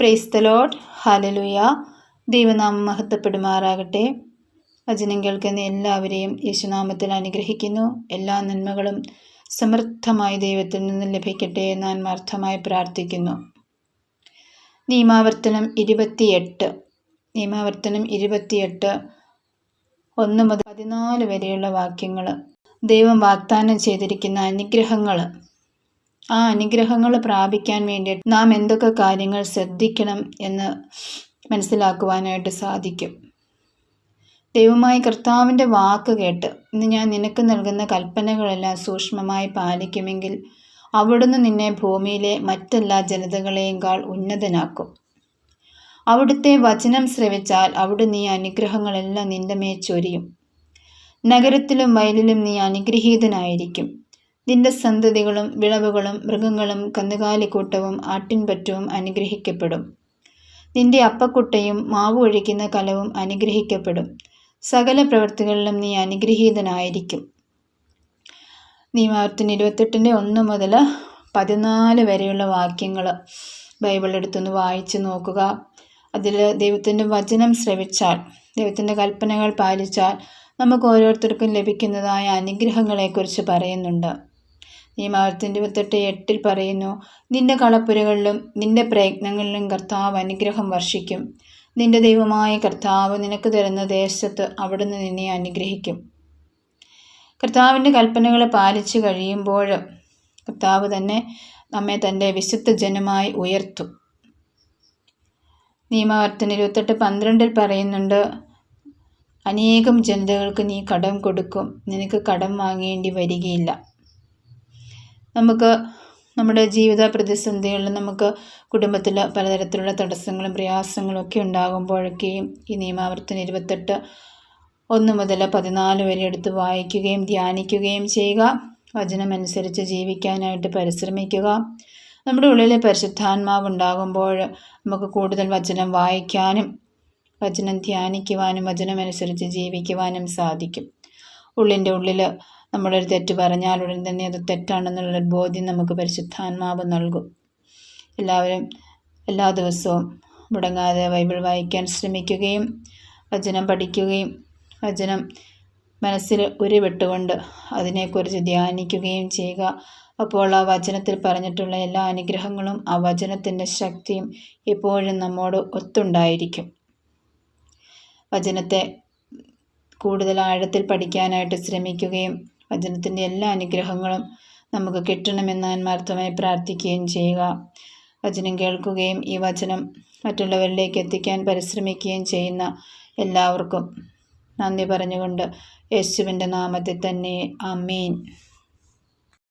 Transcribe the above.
Praise the Lord ഹാലലുയ ദൈവനാമം മഹത്വപ്പെടുമാറാകട്ടെ. വചനം കേൾക്കുന്ന എല്ലാവരെയും യേശുനാമത്തിൽ അനുഗ്രഹിക്കുന്നു. എല്ലാ നന്മകളും സമൃദ്ധമായി ദൈവത്തിൽ നിന്ന് ലഭിക്കട്ടെ എന്ന് ആത്മാർത്ഥമായി പ്രാർത്ഥിക്കുന്നു. നിയമാവർത്തനം ഇരുപത്തിയെട്ട്. നിയമാവർത്തനം ഇരുപത്തിയെട്ട് ഒന്ന് മുതൽ പതിനാല് വരെയുള്ള വാക്യങ്ങൾ ദൈവം വാഗ്ദാനം ചെയ്തിരിക്കുന്ന അനുഗ്രഹങ്ങൾ ആ അനുഗ്രഹങ്ങൾ പ്രാപിക്കാൻ വേണ്ടി നാം എന്തൊക്കെ കാര്യങ്ങൾ ശ്രദ്ധിക്കണം എന്ന് മനസ്സിലാക്കുവാനായിട്ട് സാധിക്കും. ദൈവമായ കർത്താവിന്റെ വാക്ക് കേട്ട് ഇന്ന് ഞാൻ നിനക്ക് നൽകുന്ന കൽപ്പനകളെല്ലാം സൂക്ഷ്മമായി പാലിക്കുമെങ്കിൽ അവിടുന്ന് നിന്നെ ഭൂമിയിലെ മറ്റെല്ലാ ജനതകളെയുംകാൾ ഉന്നതനാക്കും. അവിടുത്തെ വചനം ശ്രവിച്ചാൽ അവിടെ നീ അനുഗ്രഹങ്ങളെല്ലാം നിന്റെ മേ ചൊരിയും. നഗരത്തിലും വയലിലും നീ അനുഗ്രഹീതനായിരിക്കും. നിന്റെ സന്തതികളും വിളവുകളും മൃഗങ്ങളും കന്നുകാലിക്കൂട്ടവും ആട്ടിൻപറ്റവും അനുഗ്രഹിക്കപ്പെടും. നിന്റെ അപ്പക്കുട്ടയും മാവ് ഒഴിക്കുന്ന കലവും അനുഗ്രഹിക്കപ്പെടും. സകല പ്രവൃത്തികളിലും നീ അനുഗ്രഹീതനായിരിക്കും. നിയമാവർത്തന ഇരുപത്തെട്ടിന്റെ ഒന്ന് മുതൽ പതിനാല് വരെയുള്ള വാക്യങ്ങൾ ബൈബിൾ എടുത്തൊന്ന് വായിച്ച് നോക്കുക. അതിൽ ദൈവത്തിന്റെ വചനം ശ്രവിച്ചാൽ ദൈവത്തിന്റെ കൽപ്പനകൾ പാലിച്ചാൽ നമുക്ക് ഓരോരുത്തർക്കും ലഭിക്കുന്നതായ അനുഗ്രഹങ്ങളെക്കുറിച്ച് പറയുന്നുണ്ട്. നിയമാവർത്തി ഇരുപത്തെട്ട് എട്ടിൽ പറയുന്നു നിന്റെ കളപ്പുരകളിലും നിന്റെ പ്രയത്നങ്ങളിലും കർത്താവ് അനുഗ്രഹം വർഷിക്കും. നിന്റെ ദൈവമായ കർത്താവ് നിനക്ക് തരുന്ന ദേശത്ത് അവിടുന്ന് നിന്നെ അനുഗ്രഹിക്കും. കർത്താവിന്റെ കൽപ്പനകളെ പാലിച്ചു കഴിയുമ്പോൾ കർത്താവ് തന്നെ നമ്മെ തന്റെ വിശുദ്ധ ജനമായി ഉയർത്തും. നിയമവർത്തന ഇരുപത്തെട്ട് പന്ത്രണ്ടിൽ പറയുന്നുണ്ട് അനേകം ജനതകൾക്ക് നീ കടം കൊടുക്കും. നിനക്ക് കടം വാങ്ങേണ്ടി വരികയില്ല. നമുക്ക് നമ്മുടെ ജീവിത പ്രതിസന്ധികളിൽ നമുക്ക് കുടുംബത്തിൽ പലതരത്തിലുള്ള തടസ്സങ്ങളും പ്രയാസങ്ങളും ഒക്കെ ഉണ്ടാകുമ്പോഴൊക്കെയും ഈ നിയമാവർത്തനം ഇരുപത്തെട്ട് ഒന്ന് മുതൽ പതിനാല് വരെ എടുത്ത് വായിക്കുകയും ധ്യാനിക്കുകയും ചെയ്യുക. വചനമനുസരിച്ച് ജീവിക്കാനായിട്ട് പരിശ്രമിക്കുക. നമ്മുടെ ഉള്ളിലെ പരിശുദ്ധാത്മാവ് ഉണ്ടാകുമ്പോൾ നമുക്ക് കൂടുതൽ വചനം വായിക്കാനും വചനം ധ്യാനിക്കുവാനും വചനമനുസരിച്ച് ജീവിക്കുവാനും സാധിക്കും. ഉള്ളിന്റെ ഉള്ളിൽ നമ്മളൊരു തെറ്റ് പറഞ്ഞാൽ ഉടൻ തന്നെ അത് തെറ്റാണെന്നുള്ള ബോധ്യം നമുക്ക് പരിശുദ്ധാത്മാവ് നൽകും. എല്ലാവരും എല്ലാ ദിവസവും മുടങ്ങാതെ ബൈബിൾ വായിക്കാൻ ശ്രമിക്കുകയും വചനം പഠിക്കുകയും വചനം മനസ്സിൽ ഉരുവിട്ടുകൊണ്ട് അതിനെക്കുറിച്ച് ധ്യാനിക്കുകയും ചെയ്യുക. അപ്പോൾ ആ വചനത്തിൽ പറഞ്ഞിട്ടുള്ള എല്ലാ അനുഗ്രഹങ്ങളും ആ വചനത്തിന്റെ ശക്തിയും എപ്പോഴും നമ്മോട് ഒത്തുണ്ടായിരിക്കും. വചനത്തെ കൂടുതൽ ആഴത്തിൽ പഠിക്കാനായിട്ട് ശ്രമിക്കുകയും വചനത്തിന്റെ എല്ലാ അനുഗ്രഹങ്ങളും നമുക്ക് കിട്ടണമെന്ന് ആത്മാർത്ഥമായി പ്രാർത്ഥിക്കുകയും ചെയ്യുക. വചനം കേൾക്കുകയും ഈ വചനം മറ്റുള്ളവരിലേക്ക് എത്തിക്കാൻ പരിശ്രമിക്കുകയും ചെയ്യുന്ന എല്ലാവർക്കും നന്ദി പറഞ്ഞുകൊണ്ട് യേശുവിന്റെ നാമത്തിൽ തന്നെ. അമീൻ